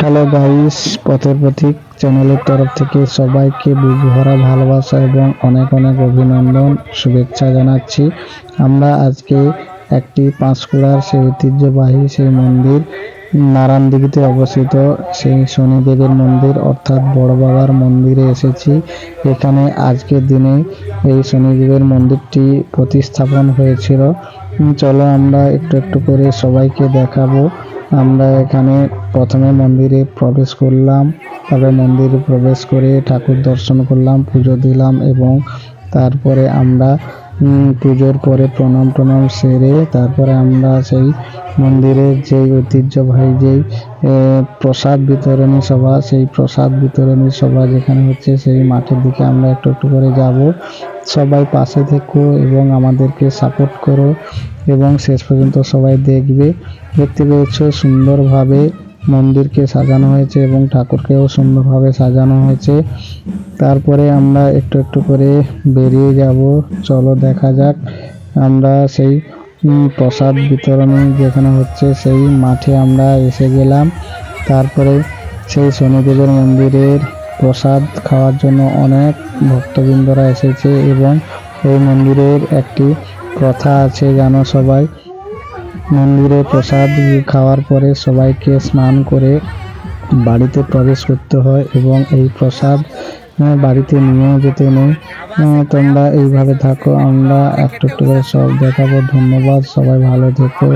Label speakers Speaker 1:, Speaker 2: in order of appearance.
Speaker 1: Hello guys, পথের পথিক চ্যানেলের তরফ থেকে সবাইকে বুক ভরা ভালোবাসা এবং অনেক অনেক অভিনন্দন, শুভেচ্ছা জানাচ্ছি। আমরা আজকে একটি পাঁশকুড়ার সেই ঐতিহ্যবাহী সেই মন্দির, নারায়ণদিঘিতে অবস্থিত সেই শনিদেবের মন্দির, অর্থাৎ বড় বাবার মন্দিরে এসেছি। এখানে আজকের দিনে এই শনিদেবের মন্দিরটি প্রতিস্থাপন হয়েছিল। চলো আমরা একটু একটু করে সবাইকে দেখাবো। আমরা এখানে প্রথমে মন্দিরে প্রবেশ করলাম। তবে মন্দিরে প্রবেশ করে ঠাকুর দর্শন করলাম, পুজো দিলাম এবং তারপরে আমরা পুজোর পরে প্রণাম টনাম সেরে তারপরে আমরা সেই মন্দিরের যেই ঐতিহ্যবাহী যেই প্রসাদ বিতরণী সভা, সেই প্রসাদ বিতরণী সভা যেখানে হচ্ছে সেই মাঠের দিকে আমরা একটু একটু করে যাব। সবাই পাশে থেকো এবং আমাদেরকে সাপোর্ট করো এবং শেষ পর্যন্ত সবাই দেখবে। দেখতে পেয়েছ সুন্দরভাবে মন্দিরকে সাজানো হয়েছে এবং ঠাকুরকেও সুন্দরভাবে সাজানো হয়েছে। তারপরে আমরা একটু একটু করে বেরিয়ে যাব। চলো দেখা যাক। আমরা সেই প্রসাদ বিতরণী যেখানে হচ্ছে সেই মাঠে আমরা এসে গেলাম। তারপরে সেই শনিদেবের মন্দিরের প্রসাদ খাওয়ার জন্য অনেক ভক্তবৃন্দরা এসেছে এবং এই মন্দিরের একটি প্রথা আছে জানো সবাই মন্দিরে প্রসাদ খাওয়ার পরে সবাইকে স্নান করে বাড়িতে প্রবেশ করতে হয় এবং এই প্রসাদ বাড়িতে নিয়েও যেতে নেই। তোমরা এইভাবে থাকো, আমরা একটু একটু করে সব দেখাবো। ধন্যবাদ, সবাই ভালো থেকো।